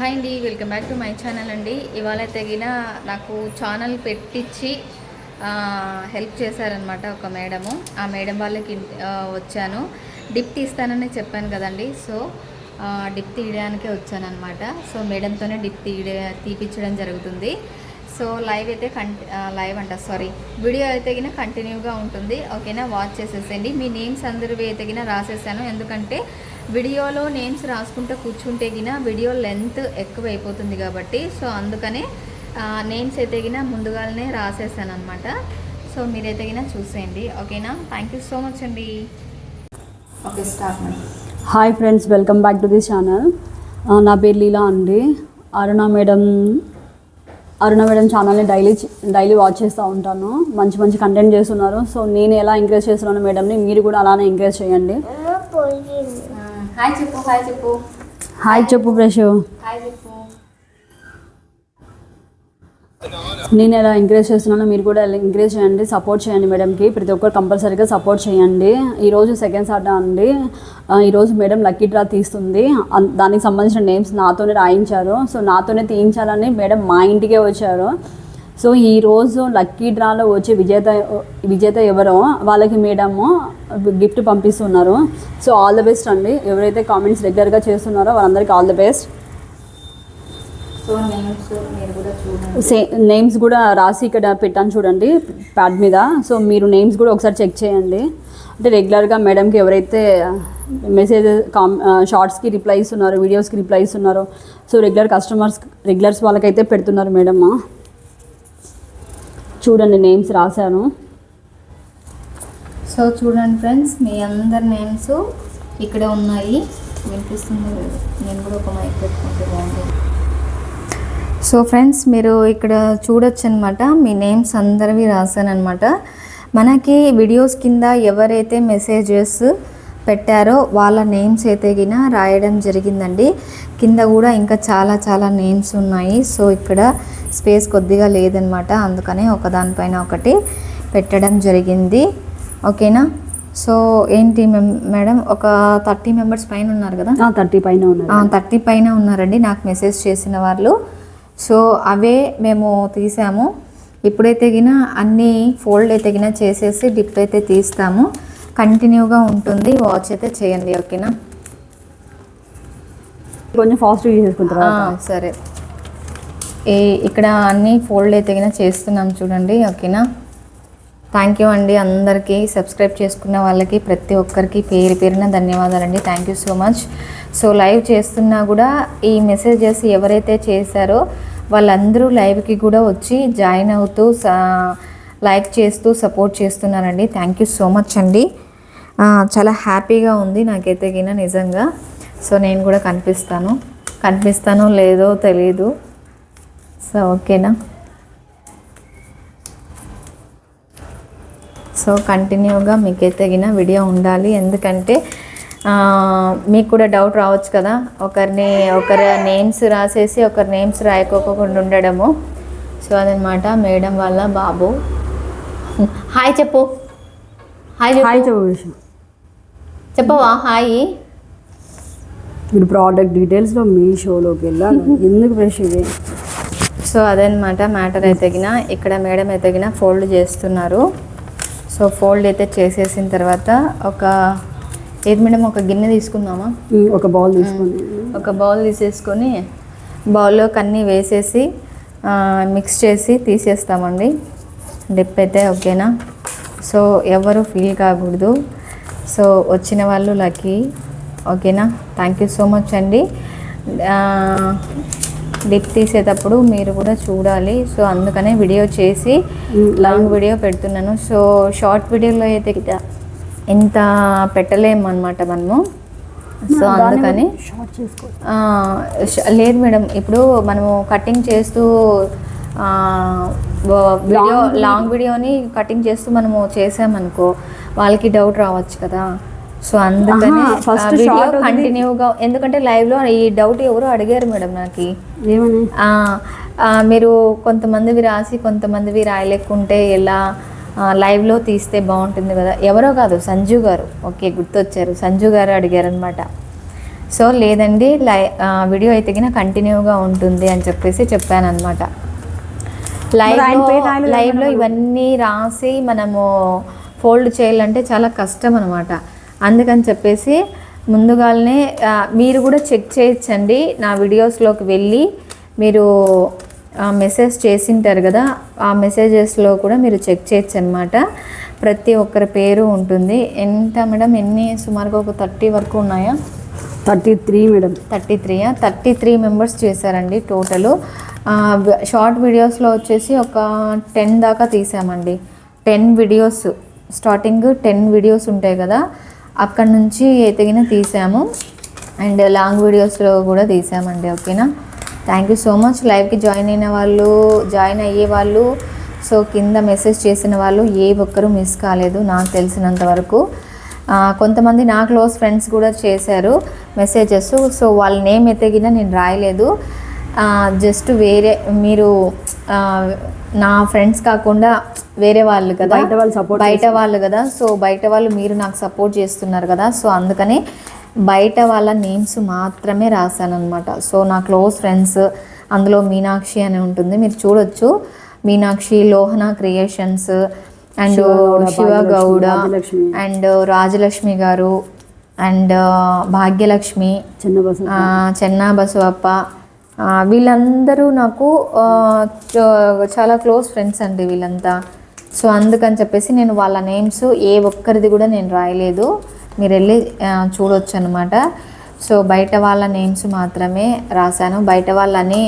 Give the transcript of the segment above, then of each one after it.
Hi అండి welcome back to my channel అండి. ఇవాళ తగిన నాకు ఛానల్ పెట్టించి హెల్ప్ చేశారనమాట ఒక మేడము. ఆ మేడం వాళ్ళకి వచ్చాను. డిప్ తీస్తానని చెప్పాను కదండి. సో డిప్ తీయడానికే వచ్చానమాట సో మేడంతోనే డిప్ తీయడే తీపిచ్చడం జరుగుతుంది. సో లైవ్ అయితే కం లైవ్ అంట సారీ. వీడియో అయితే గిన కంటిన్యూగా ఉంటుంది. ఓకేనా? వాచ్ చేసేసేయండి. మీ నేమ్స్ అందరివి అయితే గిన రాసేసాను. ఎందుకంటే వీడియోలో నేమ్స్ రాసుకుంటూ కూర్చుంటే గిన వీడియో లెంత్ ఎక్కువ అయిపోతుంది కాబట్టి సో అందుకనే నేమ్స్ అయితే గిన ముందుగానే రాసేసాను అనమాట సో మీరైతే గిన చూసేయండి ఓకేనా? థ్యాంక్ యూ సో మచ్ అండి. Okay start hi friends welcome back to the channel నా పేరు లీలా అండి. అరుణ మేడం అరుణ మేడం ఛానల్ని డైలీ డైలీ వాచ్ చేస్తూ ఉంటాను. మంచి మంచి కంటెంట్ చేస్తున్నారు. సో నేను ఎలా ఎంకరేజ్ చేస్తున్నాను మేడంని మీరు కూడా అలానే ఎంకరేజ్ చేయండి. హాయ్ చెప్పు హాయ్ చెప్పు. హాయ్ చెప్పు బ్రష్ హాయ్ చెప్పు. నేను ఎలా ఎంకరేజ్ చేస్తున్నానో మీరు కూడా ఎంకరేజ్ చేయండి సపోర్ట్ చేయండి మేడంకి ప్రతి ఒక్కరు కంపల్సరీగా సపోర్ట్ చేయండి. ఈరోజు సెకండ్ సాటర్డే అండి. ఈరోజు మేడం లక్కీ డ్రా తీస్తుంది. దానికి సంబంధించిన నేమ్స్ నాతోనే రాయించారు. సో నాతోనే తీయించాలని మేడం మా ఇంటికే వచ్చారు. సో ఈ రోజు లక్కీ డ్రాలో వచ్చే విజేత విజేత ఎవరో వాళ్ళకి మేడము గిఫ్ట్ పంపిస్తున్నారు. సో ఆల్ ద బెస్ట్ అండి. ఎవరైతే కామెంట్స్ రెగ్యులర్గా చేస్తున్నారో వాళ్ళందరికీ all the best. So names కూడా రాసి ఇక్కడ పెట్టాను చూడండి ప్యాడ్ మీద. సో మీరు నేమ్స్ కూడా ఒకసారి చెక్ చేయండి. అంటే రెగ్యులర్గా మేడంకి ఎవరైతే మెసేజ్ కామ్ షార్ట్స్కి రిప్లై ఇస్తున్నారో వీడియోస్కి రిప్లై ఇస్తున్నారో సో రెగ్యులర్ కస్టమర్స్ రెగ్యులర్స్ వాళ్ళకైతే పెడుతున్నారు మేడమ్ చూడండి నేమ్స్ రాశాను. సో చూడండి ఫ్రెండ్స్ మీ అందరి నేమ్స్ ఇక్కడ ఉన్నాయి. వినిపిస్తుంది నేను కూడా ఒక మైక్ పెట్టుకుంటే బాగుంటుంది. సో ఫ్రెండ్స్ మీరు ఇక్కడ చూడొచ్చు అనమాట మీ నేమ్స్ అందరివి రాశానమాట మనకి వీడియోస్ కింద ఎవరైతే మెసేజెస్ పెట్టారో వాళ్ళ నేమ్స్ అయితే గిన రాయడం జరిగిందండి. కింద కూడా ఇంకా చాలా చాలా నేమ్స్ ఉన్నాయి. సో ఇక్కడ స్పేస్ కొద్దిగా లేదనమాట. అందుకనే ఒకదానిపైన ఒకటి పెట్టడం జరిగింది. ఓకేనా? సో ఏంటి మేం- మేడం ఒక థర్టీ మెంబర్స్ పైన ఉన్నారు కదా? థర్టీ పైన ఉన్నారు. థర్టీ పైన ఉన్నారండి. నాకు మెసేజ్ చేసిన వాళ్ళు. సో అవే మేము తీసాము. ఇప్పుడైతే గిన అన్నీ ఫోల్డ్ అయితే గిన చేసేసి డిప్ అయితే తీస్తాము. కంటిన్యూగా ఉంటుంది. వాచ్ అయితే చేయండి ఓకేనా? కొంచెం ఫాస్ట్గా చేసేసుకుంటారా సరే. ఏ ఇక్కడ అన్నీ ఫోల్డ్ అయితే చేస్తున్నాం చూడండి ఓకేనా? థ్యాంక్ యూ అండి అందరికీ. సబ్స్క్రైబ్ చేసుకున్న వాళ్ళకి ప్రతి ఒక్కరికి పేరు పేరున ధన్యవాదాలండి. Thank you so much so live చేస్తున్నా కూడా ఈ మెసేజెస్ ఎవరైతే చేశారో వాళ్ళందరూ లైవ్కి కూడా వచ్చి జాయిన్ అవుతూ సా- లైక్ చేస్తూ సపోర్ట్ చేస్తున్నారండి. థ్యాంక్ యూ సో మచ్ అండి. చాలా హ్యాపీగా ఉంది నాకైతే గిన నిజంగా. సో నేను కూడా కనిపిస్తాను. కనిపిస్తానో లేదో తెలీదు. సో ఓకేనా? సో కంటిన్యూగా మీకైతే తగిన వీడియో ఉండాలి. ఎందుకంటే మీకు కూడా డౌట్ రావచ్చు కదా. ఒకరిని ఒకరి నేమ్స్ రాసేసి ఒకరి నేమ్స్ రాయకోకుండా ఉండడము. సో అదనమాట మేడం వాళ్ళ బాబు. హాయ్ చెప్పు. హాయ్ హాయ్ చెప్పు చెప్పవా? హాయ్. మీరు ప్రోడక్ట్ డీటెయిల్స్లో మీ షోలోకి వెళ్ళాలి. ఎందుకు ఇది? సో అదనమాట మ్యాటర్ అయితే గిన. ఇక్కడ మేడం అయితే గిన ఫోల్డ్ చేస్తున్నారు. సో ఫోల్డ్ అయితే చేసేసిన తర్వాత ఒక ఏది మేడం? ఒక గిన్నె తీసుకుందామా? ఒక బౌల్ తీసుకొని. ఒక బౌల్ తీసేసుకొని బౌల్లోకి అన్నీ వేసేసి మిక్స్ చేసి తీసేస్తామండి. డిప్ అయితే ఓకేనా? సో ఎవరు ఫీల్ కాకూడదు. సో వచ్చిన వాళ్ళు లక్కీ ఓకేనా? థ్యాంక్ యూ సో మచ్ అండి. డిప్ తీసేటప్పుడు మీరు కూడా చూడాలి. సో అందుకనే వీడియో చేసి లాంగ్ వీడియో పెడుతున్నాను. సో షార్ట్ వీడియోలో అయితే ఇంత పెట్టలేము అనమాట మనము. సో అందుకని లేదు మేడం. ఇప్పుడు మనము కటింగ్ చేస్తూ వీడియో లాంగ్ వీడియోని కటింగ్ చేస్తూ మనము చేసామనుకో వాళ్ళకి డౌట్ రావచ్చు కదా. సో అందుకని వీడియో కంటిన్యూగా ఎందుకంటే లైవ్లో ఈ డౌట్ ఎవరు అడిగారు మేడం నాకు. మీరు కొంతమందివి రాసి కొంతమందివి రాయలేకుంటే ఎలా? లైవ్లో తీస్తే బాగుంటుంది కదా. ఎవరో కాదు సంజు గారు. ఓకే గుర్తొచ్చారు. సంజు గారు అడిగారు అనమాట సో లేదండి లై వీడియో అయితే కంటిన్యూగా ఉంటుంది అని చెప్పేసి చెప్పాను అనమాట పేరు లైవ్లో ఇవన్నీ రాసి మనము ఫోల్డ్ చేయాలంటే చాలా కష్టం అనమాట అందుకని చెప్పేసి ముందుగానే మీరు కూడా చెక్ చేయొచ్చండి. నా వీడియోస్లోకి వెళ్ళి మీరు మెసేజ్ చేసింటారు కదా ఆ మెసేజెస్లో కూడా మీరు చెక్ చేయొచ్చు అనమాట ప్రతి ఒక్కరి పేరు ఉంటుంది. ఎంత మేడం? ఎన్ని? సుమారుగా ఒక థర్టీ వరకు ఉన్నాయా? Thirty three madam. థర్టీ త్రీయా థర్టీ త్రీ మెంబర్స్ చేశారండి టోటల్ షార్ట్ వీడియోస్లో వచ్చేసి ఒక టెన్ దాకా తీసామండి. Ten videos starting ten videos ఉంటాయి కదా అక్కడ నుంచి ఎతిగిన తీసాము. అండ్ లాంగ్ వీడియోస్లో కూడా తీసామండి ఓకేనా? థ్యాంక్ యూ సో మచ్ లైవ్కి జాయిన్ అయిన వాళ్ళు జాయిన్ అయ్యే వాళ్ళు సో కింద మెసేజ్ చేసిన వాళ్ళు ఏ ఒక్కరూ మిస్ కాలేదు నాకు తెలిసినంత వరకు. కొంతమంది నా క్లోజ్ ఫ్రెండ్స్ కూడా చేశారు మెసేజెస్ సో వాళ్ళ నేమ్ ఎతగినా నేను రాయలేదు. జస్ట్ వేరే మీరు నా ఫ్రెండ్స్ కాకుండా వేరే వాళ్ళు కదా? బయట వాళ్ళు support బయట వాళ్ళు కదా? సో బయట వాళ్ళు మీరు నాకు సపోర్ట్ చేస్తున్నారు కదా? సో అందుకని బయట వాళ్ళ నేమ్స్ మాత్రమే రాశాను అనమాట సో నా క్లోజ్ ఫ్రెండ్స్ అందులో మీనాక్షి అని ఉంటుంది. మీరు చూడొచ్చు. Meenakshi Lohana creations and Shiva Gowda. And Rajalakshmi garu and Bhagyalakshmi చిన్న బసవప్ప వీళ్ళందరూ నాకు చాలా క్లోజ్ ఫ్రెండ్స్ అండి వీళ్ళంతా. సో అందుకని చెప్పేసి నేను వాళ్ళ నేమ్స్ ఏ ఒక్కరిది కూడా నేను రాయలేదు. మీరు వెళ్ళి చూడొచ్చు అనమాట సో బయట వాళ్ళ నేమ్స్ మాత్రమే రాశాను. బయట వాళ్ళని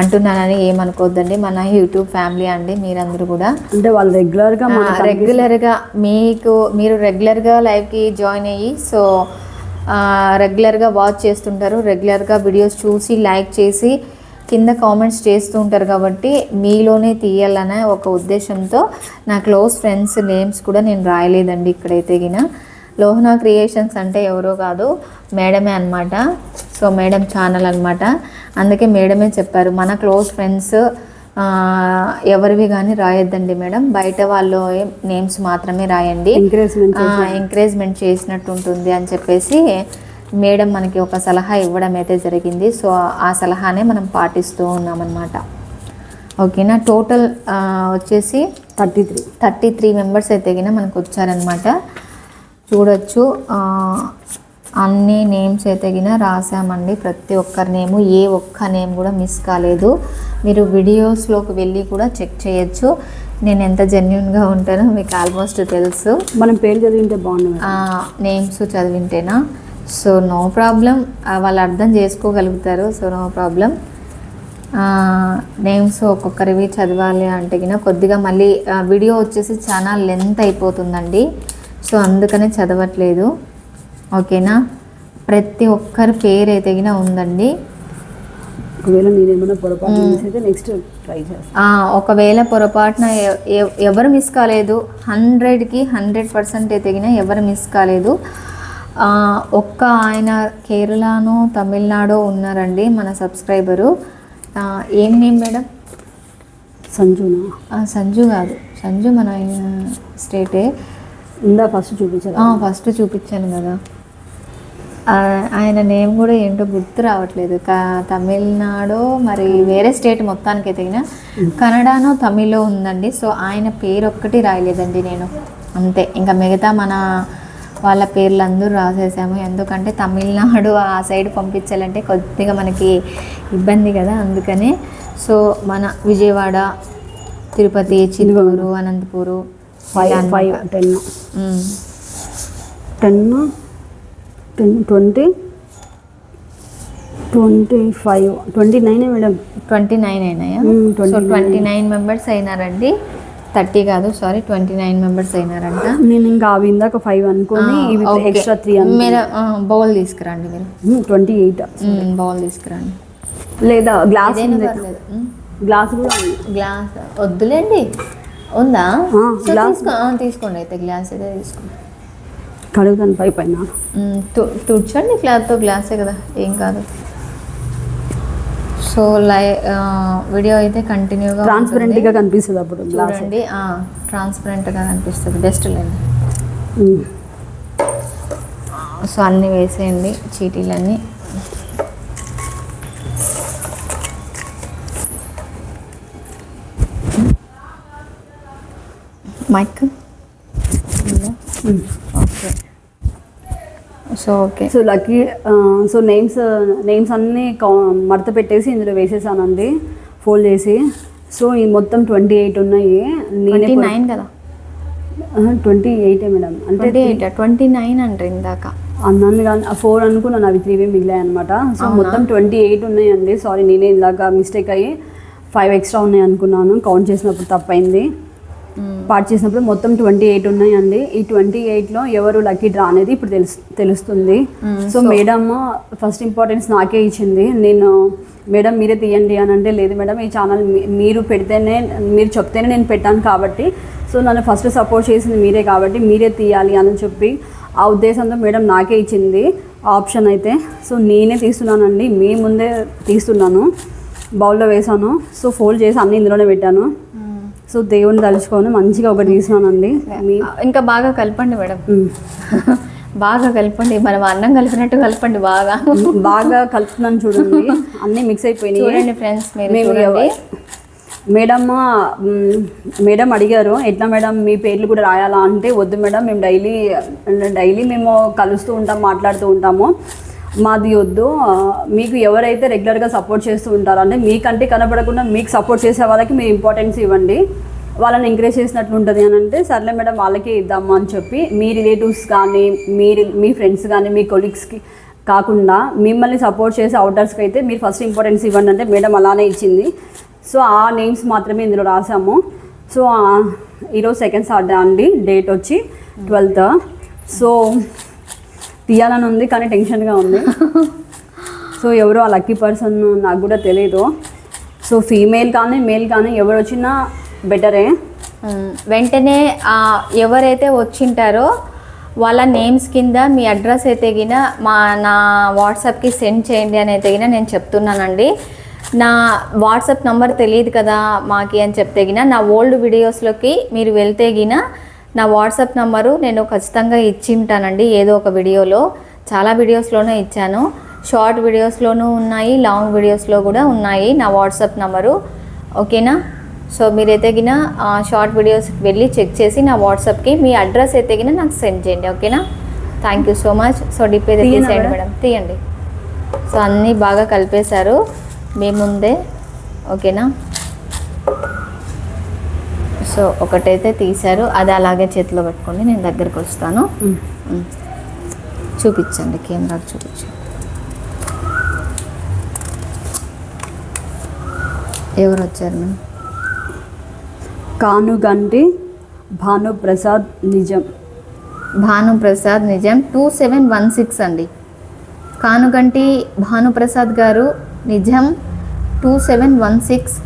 అంటున్నానని ఏమనుకోవద్దండి మన యూట్యూబ్ ఫ్యామిలీ అండి మీరందరూ కూడా. అంటే వాళ్ళు రెగ్యులర్గా రెగ్యులర్గా మీకు మీరు రెగ్యులర్గా లైవ్కి జాయిన్ అయ్యి సో రెగ్యులర్గా వాచ్ చేస్తుంటారు. రెగ్యులర్గా వీడియోస్ చూసి లైక్ చేసి కింద కామెంట్స్ చేస్తూ ఉంటారు కాబట్టి మీలోనే తీయాలనే ఒక ఉద్దేశంతో నా క్లోజ్ ఫ్రెండ్స్ నేమ్స్ కూడా నేను రాయలేదండి ఇక్కడైతే గిన. లోహనా క్రియేషన్స్ అంటే ఎవరో కాదు మేడమే అనమాట సో మేడం ఛానల్ అనమాట అందుకే మేడమే చెప్పారు. మన క్లోజ్ ఫ్రెండ్స్ ఎవరివి కానీ రాయొద్దండి మేడం. బయట వాళ్ళు నేమ్స్ మాత్రమే రాయండి. ఎంకరేజ్మెంట్ చేసినట్టు ఉంటుంది అని చెప్పేసి మేడం మనకి ఒక సలహా ఇవ్వడం అయితే జరిగింది. సో ఆ సలహానే మనం పాటిస్తూ ఉన్నామన్నమాట. ఓకేనా? టోటల్ వచ్చేసి thirty three. Thirty three members అయితే మనకు వచ్చారనమాట చూడొచ్చు. అన్ని నేమ్స్ అయితే గిన రాసామండి ప్రతి ఒక్కరి నేము ఏ ఒక్క నేమ్ కూడా మిస్ కాలేదు. మీరు వీడియోస్లోకి వెళ్ళి కూడా చెక్ చేయొచ్చు. నేను ఎంత జెన్యున్గా ఉంటానో మీకు ఆల్మోస్ట్ తెలుసు. మనం పేరు చదివింటే బాగుంది నేమ్స్ చదివింటేనా? So no problem. వాళ్ళు అర్థం చేసుకోగలుగుతారు. So no problem. నేమ్స్ ఒక్కొక్కరివి చదవాలి అంటే గిన కొద్దిగా మళ్ళీ వీడియో వచ్చేసి చాలా లెంత్ అయిపోతుందండి. సో అందుకనే చదవట్లేదు. ఓకేనా? ప్రతి ఒక్కరి పేరు అయితే ఉందండి. ఒకవేళ నేనేమైనా పొరపాటు అయితే నెక్స్ట్ ట్రై చేస్తాను ఆ, ఒకవేళ పొరపాటున ఎవరు మిస్ కాలేదు హండ్రెడ్కి హండ్రెడ్ పర్సెంట్ ఎదిగిన ఎవరు మిస్ కాలేదు. ఒక్క ఆయన కేరళనో తమిళనాడో ఉన్నారండి మన సబ్స్క్రైబరు. ఏం నేమ్ మేడం? సంజునా? ఆ, సంజు కాదు. సంజు మన స్టేటే. ఇందా ఫస్ట్ చూపించారు ఫస్ట్ చూపించాను కదా. ఆయన నేమ్ కూడా ఏంటో గుర్తు రావట్లేదు. క- తమిళనాడు మరి వేరే స్టేట్ మొత్తానికి ఎదిగిన కన్నడనో తమిళో ఉందండి. సో ఆయన పేరు ఒక్కటి రాయలేదండి నేను. అంతే. ఇంకా మిగతా మన వాళ్ళ పేర్లు అందరూ రాసేసాము. ఎందుకంటే తమిళనాడు ఆ సైడ్ పంపించాలంటే కొద్దిగా మనకి ఇబ్బంది కదా అందుకనే. సో మన Vijayawada Tirupati Chittoor Anantapur five five. Ten. Ten twenty twenty five twenty నైనే madam. Twenty nine అయినాయా సో 29. ట్వంటీ నైన్ మెంబర్స్ అయినారండి. థర్టీ కాదు సారీ ట్వంటీ నైన్ మెంబర్స్ అయినారంట. నేను ఇంకా అవి ఇందాక ఫైవ్ అనుకొని ఇవి ఎక్స్ట్రా త్రీ మీరు బౌల్ తీసుకురండి మీరు. ట్వంటీ ఎయిట్ బౌల్ తీసుకురండి. లేదా గ్లాస్. గ్లాస్ కూడా గ్లాస్ వద్దులేండి. ఉందా? తీసుకోండి అయితే గ్లాస్ అయితే తీసుకోండి. కడుగుతాను పై పైన. తుడ్చండి క్లాత్తో గ్లాసే కదా ఏం కాదు. సో లై వీడియో అయితే కంటిన్యూగా ట్రాన్స్పరెంట్గా కనిపిస్తుంది అప్పుడు చూడండి ట్రాన్స్పరెంట్గా కనిపిస్తుంది బెస్ట్ లేండి సో అన్నీ వేసేయండి చీటీలన్నీ. Mike. So okay so lucky so names names అన్నీ మడత పెట్టేసి ఇందులో వేసేసానండి. ఫోల్డ్ చేసి. సో ఈ మొత్తం ట్వంటీ ఎయిట్ ఉన్నాయి ట్వంటీ నైన్ కదా? ట్వంటీ ఎయిటే మేడం. అంటే ట్వంటీ ఎయిట్ ట్వంటీ నైన్ అంటారు ఇందాక అన్నాను కానీ ఫోర్ అనుకున్నాను అవి త్రీవే మిగిలాయి అనమాట సో మొత్తం ట్వంటీ ఎయిట్ ఉన్నాయండి. సారీ నేనే ఇందాక మిస్టేక్ అయ్యి ఫైవ్ ఎక్స్ట్రా ఉన్నాయి అనుకున్నాను. కౌంట్ చేసినప్పుడు తప్పైంది. పార్ట్ చేసినప్పుడు మొత్తం ట్వంటీ ఎయిట్ ఉన్నాయండి. ఈ ట్వంటీ ఎయిట్లో ఎవరు లక్కీ డ్రా అనేది ఇప్పుడు తెలుసు తెలుస్తుంది. సో మేడం ఫస్ట్ ఇంపార్టెన్స్ నాకే ఇచ్చింది. నేను మేడం మీరే తీయండి అని అంటే లేదు మేడం ఈ ఛానల్ మీరు పెడితేనే మీరు చెప్తేనే నేను పెట్టాను కాబట్టి. సో నన్ను ఫస్ట్ సపోర్ట్ చేసింది మీరే కాబట్టి మీరే తీయాలి అని చెప్పి ఆ ఉద్దేశంతో మేడం నాకే ఇచ్చింది ఆప్షన్ అయితే. సో నేనే తీస్తున్నానండి. మీ ముందే తీస్తున్నాను. బౌల్లో వేసాను సో ఫోల్డ్ చేసి అన్ని ఇందులోనే పెట్టాను. సో దేవుని తలుచుకొని మంచిగా ఒకటి తీసినానండి మీ ఇంకా బాగా కలపండి మేడం. మ్. బాగా కలపండి. మనం అన్నం కలిపినట్టు కలపండి బాగా. బాగా కలుపుతున్నాను చూడండి. అన్నీ మిక్స్ అయిపోయినాయి. చూడండి ఫ్రెండ్స్ మీరు మేము చూడండి. ఎవ- మేడం మ్, మేడం అడిగారు ఎట్లా మేడం మీ పేర్లు కూడా రాయాలా అంటే వద్దు మేడం మేము డైలీ డైలీ మేము కలుస్తూ ఉంటాం మాట్లాడుతూ ఉంటాము. మాది వద్దు. మీకు ఎవరైతే రెగ్యులర్గా సపోర్ట్ చేస్తూ ఉంటారో అంటే మీకంటే కనపడకుండా మీకు సపోర్ట్ చేసే వాళ్ళకి మీరు ఇంపార్టెన్స్ ఇవ్వండి. వాళ్ళని ఎంకరేజ్ చేసినట్లు ఉంటుంది అని అంటే సర్లే మేడం వాళ్ళకే ఇద్దామా అని చెప్పి మీ రిలేటివ్స్ కానీ మీ మీ ఫ్రెండ్స్ కానీ మీ కొలీగ్స్కి కాకుండా మిమ్మల్ని సపోర్ట్ చేసే అవుటర్స్కి అయితే మీరు ఫస్ట్ ఇంపార్టెన్స్ ఇవ్వండి అంటే మేడం అలానే ఇచ్చింది. సో ఆ నేమ్స్ మాత్రమే ఇందులో రాసాము. సో ఈరోజు సెకండ్ సాటర్డే అండి డేట్ వచ్చి ట్వెల్త్ సో తీయాలని ఉంది కానీ టెన్షన్గా ఉంది. సో ఎవరో ఆ లక్కీ పర్సన్ నాకు కూడా తెలియదు సో ఫీమేల్ కానీ మేల్ కానీ ఎవరు వచ్చినా బెటరే వెంటనే ఎవరైతే వచ్చింటారో వాళ్ళ నేమ్స్ కింద మీ అడ్రస్ అయితే గిన మా నా వాట్సాప్కి సెండ్ చేయండి అని అయితే గిన నేను చెప్తున్నానండి. నా వాట్సాప్ నంబర్ తెలియదు కదా మాకి అని చెప్తే గిన నా ఓల్డ్ వీడియోస్లోకి మీరు వెళ్తే గిన నా వాట్సాప్ నంబరు నేను ఖచ్చితంగా ఇచ్చి ఉంటానండి. ఏదో ఒక వీడియోలో చాలా వీడియోస్లోనే ఇచ్చాను. షార్ట్ వీడియోస్లోనూ ఉన్నాయి లాంగ్ వీడియోస్లో కూడా ఉన్నాయి నా వాట్సాప్ నంబరు. ఓకేనా? సో మీరు ఎదిగిన షార్ట్ వీడియోస్కి వెళ్ళి చెక్ చేసి నా వాట్సాప్కి మీ అడ్రస్ ఎదిగిన నాకు సెండ్ చేయండి. ఓకేనా? Thank you so much. So dip అయితే తీసేయండి మేడం? మేడం తీయండి. సో అన్నీ బాగా కలిపేశారు. మీ ముందే. ఓకేనా? సో ఒకటైతే తీశారు. అది అలాగే చేతిలో పెట్టుకోండి నేను దగ్గరికి వస్తాను. చూపించండి కెమెరాకి చూపించండి. ఎవరు వచ్చారు మేడం? కానుగంటి భానుప్రసాద్ నిజం. భానుప్రసాద్ నిజం. టూ సెవెన్ వన్ సిక్స్ అండి. కానుగంటి భానుప్రసాద్ గారు నిజం. Two seven one six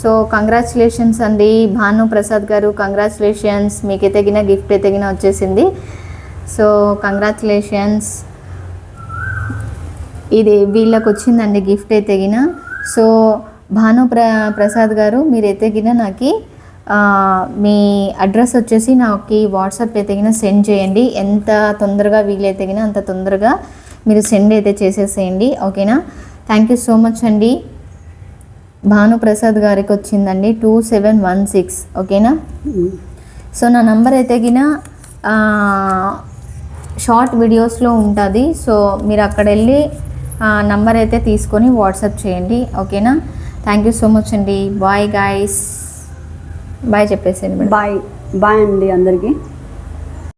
so congratulations అండి భాను ప్రసాద్ గారు కంగ్రాచులేషన్స్ మీకు తగిన గిఫ్ట్ తగిన వచ్చేసింది. So congratulations. ఇది వీళ్ళకి వచ్చిందండి గిఫ్ట్ ఎతిగిన సో భాను ప్ర ప్రసాద్ గారు మీరు ఎతగిన నాకు మీ అడ్రస్ వచ్చేసి నాకు వాట్సాప్ ఎతగిన సెండ్ చేయండి. ఎంత తొందరగా వీలైతేగిన అంత తొందరగా మీరు సెండ్ అయితే చేసేసేయండి. ఓకేనా? థ్యాంక్ యూ సో మచ్ అండి. భాను ప్రసాద్ గారికి వచ్చిందండి టూ సెవెన్ వన్ సిక్స్ ఓకేనా? సో నా నంబర్ అయితే గిన షార్ట్ వీడియోస్లో ఉంటుంది. సో మీరు అక్కడ వెళ్ళి ఆ, నంబర్ అయితే తీసుకొని వాట్సాప్ చేయండి ఓకేనా? థ్యాంక్ యూ సో మచ్ అండి. బాయ్ గాయస్ బాయ్ చెప్పేసేయండి బాయ్ బాయ్ అండి అందరికీ.